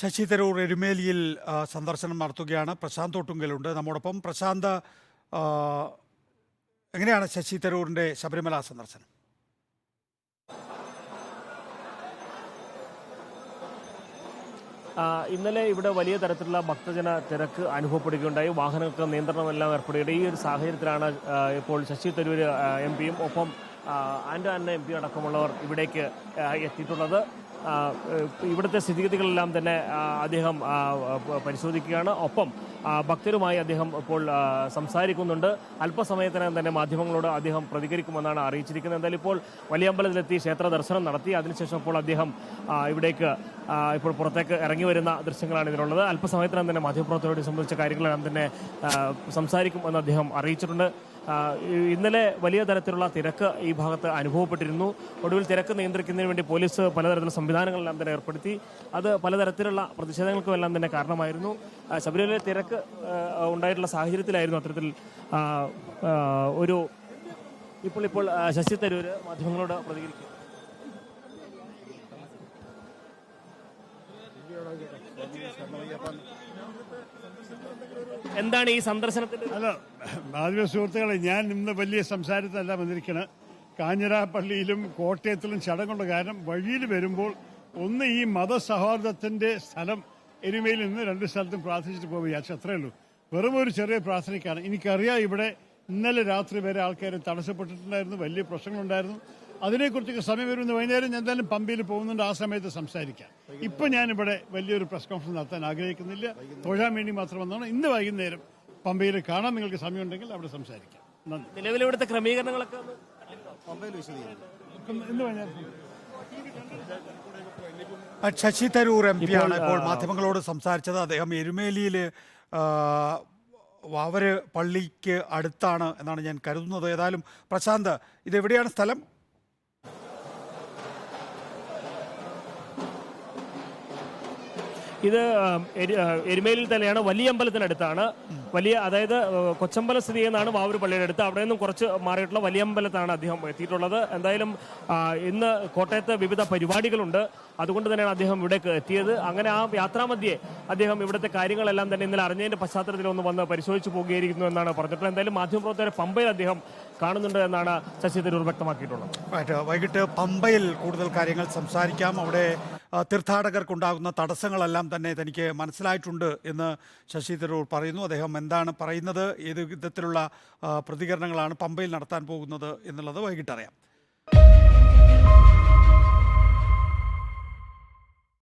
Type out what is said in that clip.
ശശി തരൂർ എരുമേലിയിൽ സന്ദർശനം നടത്തുകയാണ്. പ്രശാന്ത് ഒട്ടുങ്കലുണ്ട്. നമ്മോടൊപ്പം പ്രശാന്ത് എങ്ങനെയാണ് ശശി തരൂരിന്റെ ശബരിമല സന്ദർശനം? ഇന്നലെ ഇവിടെ വലിയ തരത്തിലുള്ള ഭക്തജന തിരക്ക് അനുഭവപ്പെടുകയുണ്ടായി. വാഹനങ്ങൾക്ക് നിയന്ത്രണമെല്ലാം ഏർപ്പെടുകയുണ്ട് ഈ ഒരു സാഹചര്യത്തിലാണ് ഇപ്പോൾ ശശി തരൂർ എം പിയും ഒപ്പം ആൻഡ് അന്ന എം പി അടക്കമുള്ളവർ ഇവിടേക്ക് എത്തിയിട്ടുള്ളത്. ഇവിടുത്തെ സ്ഥിതിഗതികളെല്ലാം തന്നെ അദ്ദേഹം പരിശോധിക്കുകയാണ്. ഒപ്പം ഭക്തരുമായി അദ്ദേഹം ഇപ്പോൾ സംസാരിക്കുന്നുണ്ട്. അല്പസമയത്തിനകം തന്നെ മാധ്യമങ്ങളോട് അദ്ദേഹം പ്രതികരിക്കുമെന്നാണ് അറിയിച്ചിരിക്കുന്നത്. എന്തായാലും ഇപ്പോൾ വലിയ വലിയമ്പലത്തിലെത്തി ക്ഷേത്ര ദർശനം നടത്തി. അതിനുശേഷം ഇപ്പോൾ അദ്ദേഹം ഇവിടേക്ക് ഇപ്പോൾ പുറത്തേക്ക് ഇറങ്ങി വരുന്ന ദൃശ്യങ്ങളാണ് ഇതിനുള്ളത് അല്പസമയത്തിനകം തന്നെ മാധ്യമപ്രവർത്തകരോട് സംബന്ധിച്ച കാര്യങ്ങളെല്ലാം തന്നെ സംസാരിക്കും സംസാരിക്കുമെന്ന് അദ്ദേഹം അറിയിച്ചിട്ടുണ്ട്. ഇന്നലെ വലിയ തരത്തിലുള്ള തിരക്ക് ഈ ഭാഗത്ത് അനുഭവപ്പെട്ടിരുന്നു. ഒടുവിൽ തിരക്ക് നിയന്ത്രിക്കുന്നതിന് വേണ്ടി പോലീസ് പലതരത്തിലുള്ള സംവിധാനങ്ങളെല്ലാം തന്നെ ഏർപ്പെടുത്തി. അത് പലതരത്തിലുള്ള പ്രതിഷേധങ്ങൾക്കും എല്ലാം തന്നെ കാരണമായിരുന്നു. ശബരിമലയിലെ തിരക്ക് ഉണ്ടായിട്ടുള്ള സാഹചര്യത്തിലായിരുന്നു അത്തരത്തിൽ ഒരു ഇപ്പോൾ ഇപ്പോൾ ശശി തരൂർ മാധ്യമങ്ങളോട് പ്രതികരിക്കും എന്താണ് ഈ സന്ദർശനത്തിന്റെ അല്ല മാധ്യമ സുഹൃത്തുക്കളെ ഞാൻ ഇന്ന് വലിയ സംസാരത്തിലല്ല വന്നിരിക്കുന്നത് കാഞ്ഞിരാപ്പള്ളിയിലും കോട്ടയത്തിലും ചടങ്ങുള്ള കാരണം വഴിയിൽ വരുമ്പോൾ ഒന്ന് ഈ മതസൗഹാർദ്ദത്തിന്റെ സ്ഥലം എരുമയിൽ നിന്ന് രണ്ട് സ്ഥലത്തും പ്രാർത്ഥിച്ചിട്ട് പോകുക വിചാരിച്ചു. അത്രേ ഉള്ളൂ. വെറും ഒരു ചെറിയ പ്രാർത്ഥനയ്ക്കാണ്. എനിക്കറിയാം ഇവിടെ ഇന്നലെ രാത്രി വരെ ആൾക്കാർ തടസ്സപ്പെട്ടിട്ടുണ്ടായിരുന്നു വലിയ പ്രശ്നങ്ങളുണ്ടായിരുന്നു. അതിനെക്കുറിച്ചൊക്കെ സമയം വരുന്ന വൈകുന്നേരം ഞാൻ എന്തായാലും പമ്പയിൽ പോകുന്നുണ്ട് ആ സമയത്ത് സംസാരിക്കാം. ഇപ്പം ഞാനിവിടെ വലിയൊരു പ്രസ് കോൺഫറൻസ് നടത്താൻ ആഗ്രഹിക്കുന്നില്ല. തൊഴാൻ വേണ്ടി മാത്രം വന്നതാണ് ഇന്ന് വൈകുന്നേരം പമ്പയിൽ കാണാൻ നിങ്ങൾക്ക് സമയമുണ്ടെങ്കിൽ അവിടെ സംസാരിക്കാം. നന്ദി. നിലവിൽ ഇവിടുത്തെ ക്രമീകരണങ്ങളൊക്കെ ഇന്ന് വൈകുന്നേരം. ശശി തരൂർ എം പി ആണ് ഇപ്പോൾ മാധ്യമങ്ങളോട് സംസാരിച്ചത്. അദ്ദേഹം എരുമേലിയിൽ അവർ പള്ളിക്ക് അടുത്താണ് എന്നാണ് ഞാൻ കരുതുന്നത്. ഏതായാലും പ്രശാന്ത് ഇത് എവിടെയാണ് സ്ഥലം? ഇത് ആം, എരു- ആ, എരുമേലിയിൽ തന്നെയാണ് വലിയ അമ്പലത്തിനടുത്താണ്. വലിയ അതായത് കൊച്ചമ്പല സ്ഥിതി ചെയ്യുന്നതാണ് വാവൂർ പള്ളിയുടെ അടുത്ത്. അവിടെ നിന്നും കുറച്ച് മാറിയിട്ടുള്ള വലിയ അമ്പലത്താണ് അദ്ദേഹം എത്തിയിട്ടുള്ളത്. എന്തായാലും ഇന്ന് കോട്ടയത്ത് വിവിധ പരിപാടികളുണ്ട്. അതുകൊണ്ട് തന്നെയാണ് അദ്ദേഹം ഇവിടേക്ക് എത്തിയത്. അങ്ങനെ ആ യാത്രാമധ്യേ അദ്ദേഹം ഇവിടുത്തെ കാര്യങ്ങളെല്ലാം തന്നെ ഇന്നലെ അറിഞ്ഞതിന്റെ പശ്ചാത്തലത്തിൽ ഒന്ന് വന്ന് പരിശോധിച്ചു പോകുകയായിരിക്കുന്നു എന്നാണ് പറഞ്ഞിട്ടുള്ളത്. എന്തായാലും മാധ്യമപ്രവർത്തകരെ പമ്പയിൽ അദ്ദേഹം കാണുന്നുണ്ട് എന്നാണ് ശശി തരൂർ വ്യക്തമാക്കിയിട്ടുള്ളത്. വൈകിട്ട് പമ്പയിൽ കൂടുതൽ കാര്യങ്ങൾ സംസാരിക്കാം. അവിടെ തീർത്ഥാടകർക്കുണ്ടാകുന്ന തടസ്സങ്ങളെല്ലാം തന്നെ തനിക്ക് മനസ്സിലായിട്ടുണ്ട് എന്ന് ശശി തരൂർ പറയുന്നു. അദ്ദേഹം എന്താണ് പറയുന്നത്? ഏത് വിധത്തിലുള്ള പ്രതികരണങ്ങളാണ് പമ്പയിൽ നടത്താൻ പോകുന്നത് എന്നുള്ളത് വൈകിട്ടറിയാം.